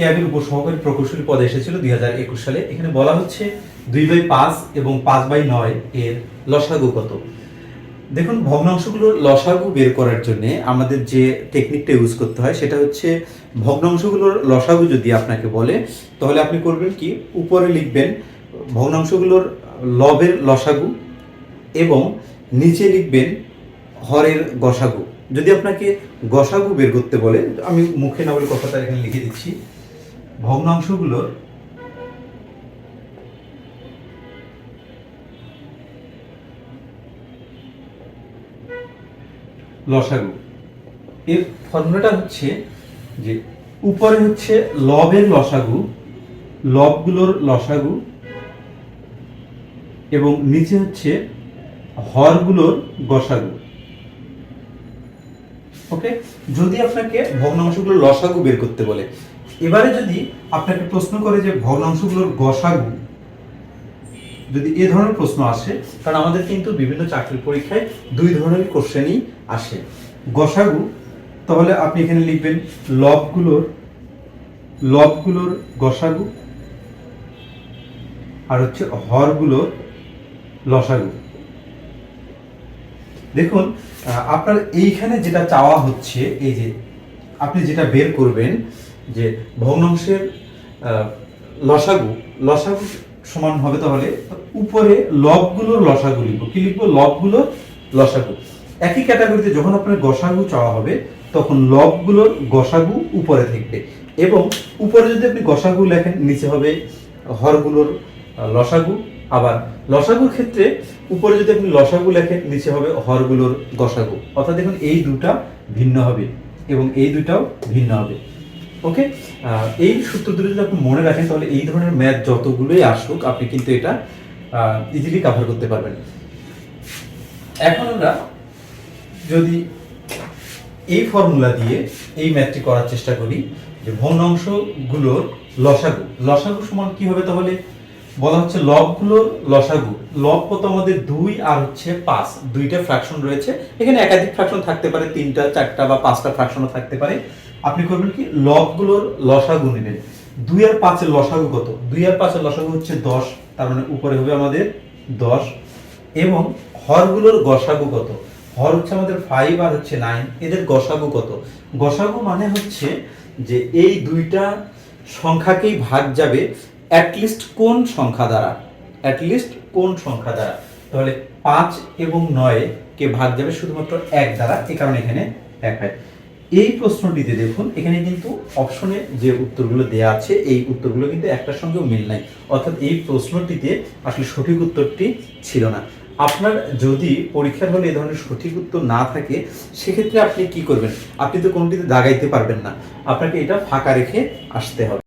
ক্যাবের উপসহকারী প্রকৌশলী পদে এসেছিল দুই হাজার একুশ সালে। এখানে বলা হচ্ছে দুই বাই পাঁচ এবং পাঁচ বাই নয় এর লসাগু কত? দেখুন ভগ্নাংশগুলোর লসাগু বের করার জন্য আমাদের যে টেকনিকটা ইউজ করতে হয় সেটা হচ্ছে ভগ্নাংশগুলোর লসাগু যদি আপনাকে বলে, তাহলে আপনি করবেন কি? উপরে লিখবেন ভগ্নাংশগুলোর লবের লসাগু এবং নিচে লিখবেন হরের গসাগু। যদি আপনাকে গসাগু বের করতে বলে, আমি মুখে না বলে কথাটা এখানে লিখে দিচ্ছি। ভগ্নাংশগুলোর লসাগু। এর ফর্মুলাটা হচ্ছে যে উপরে হচ্ছে লবের লসাগু, লবগুলোর লসাগু, এবং নিচে হচ্ছে হরগুলোর গসাগু। ওকে? যদি আপনাকে ভগ্নাংশগুলোর লসাগু বের করতে বলে এবারে যদি আপনাকে প্রশ্ন করে যে ভগ্নাংশগুলোর গসাগু, যদি এ ধরনের প্রশ্ন আসে, কারণ আমাদের কিন্তু বিভিন্ন চাকরির পরীক্ষায় দুই ধরনের কোশ্চেনই আসে। গসাগু, তাহলে আপনি এখানে লিখবেন লবগুলোর লবগুলোর গসাগু, আর হচ্ছে হরগুলোর লসাগু। দেখুন আপনার এইখানে যেটা চাওয়া হচ্ছে, এই যে আপনি যেটা বের করবেন যে ভগ্নাংশের লসাগু লসাগু সমান হবে তাহলে উপরে লবগুলোর লসাগু লিখব। কি লিখব? লবগুলোর লসাগু। একই ক্যাটাগরিতে যখন আপনার গসাগু চাওয়া হবে, তখন লবগুলোর গসাগু উপরে থাকবে। এবং উপরে যদি আপনি গসাগু লেখেন, নিচে হবে হরগুলোর লসাগু। আবার লসাগুর ক্ষেত্রে উপরে যদি আপনি লসাগু লেখেন, নিচে হবে হরগুলোর গসাগু। অর্থাৎ দেখুন, এই দুটা ভিন্ন হবে এবং এই দুটাও ভিন্ন হবে। ওকে এই সূত্র দুটো যদি আপনি মনে রাখেন, তাহলে এই ধরনের ম্যাথ যতগুলোই আসুক, আপনি কিন্তু এটা ইজিলি কাভার করতে পারবেন। এখন আমরা যদি এই ফর্মুলা দিয়ে এই ম্যাথটি করার চেষ্টা করি, যে ভগ্নাংশগুলোর লসাগু লসাগু সমান কি হবে তাহলে? বলা হচ্ছে লবগুলোর লসাগু। লব কত আমাদের দুই আর হচ্ছে পাঁচ। দুইটা ফ্র্যাকশন রয়েছে। এখানে একাধিক ফ্র্যাকশন থাকতে পারে, তিনটা, চারটা বা পাঁচটা ফ্র্যাকশনও থাকতে পারে। আপনি করবেন কি, লবগুলোর লসাগু নেবেন। দুই আর পাঁচের লসাগু কত? দুই আর পাঁচের লসাগু হচ্ছে দশ, তার মানে উপরে হবে আমাদের দশ। এবং হরগুলোর গসাগু কত? হর হচ্ছে আমাদের ফাইভ আর হচ্ছে নাইন এদের গসাগু কত? গসাগু মানে হচ্ছে যে এই দুইটা সংখ্যাকেই ভাগ যাবে অ্যাটলিস্ট কোন সংখ্যা দ্বারা? অ্যাটলিস্ট কোন সংখ্যা দ্বারা? তাহলে পাঁচ এবং নয় কে ভাগ যাবে শুধুমাত্র এক দ্বারা এই কারণে এখানে হয় এই প্রশ্নটিতে দেখুন, এখানে কিন্তু অপশনে যে উত্তরগুলো দেওয়া আছে, এই উত্তরগুলো কিন্তু একটার সঙ্গেও মিল নাই। অর্থাৎ এই প্রশ্নটিতে আসলে সঠিক উত্তরটি ছিল না। আপনার যদি পরীক্ষার হলে এই ধরনের সঠিক উত্তর না থাকে, সেক্ষেত্রে আপনি কি করবেন? আপনি তো কোনটিতে দাগাইতে পারবেন না। আপনাকে এটা ফাঁকা রেখে আসতে হবে।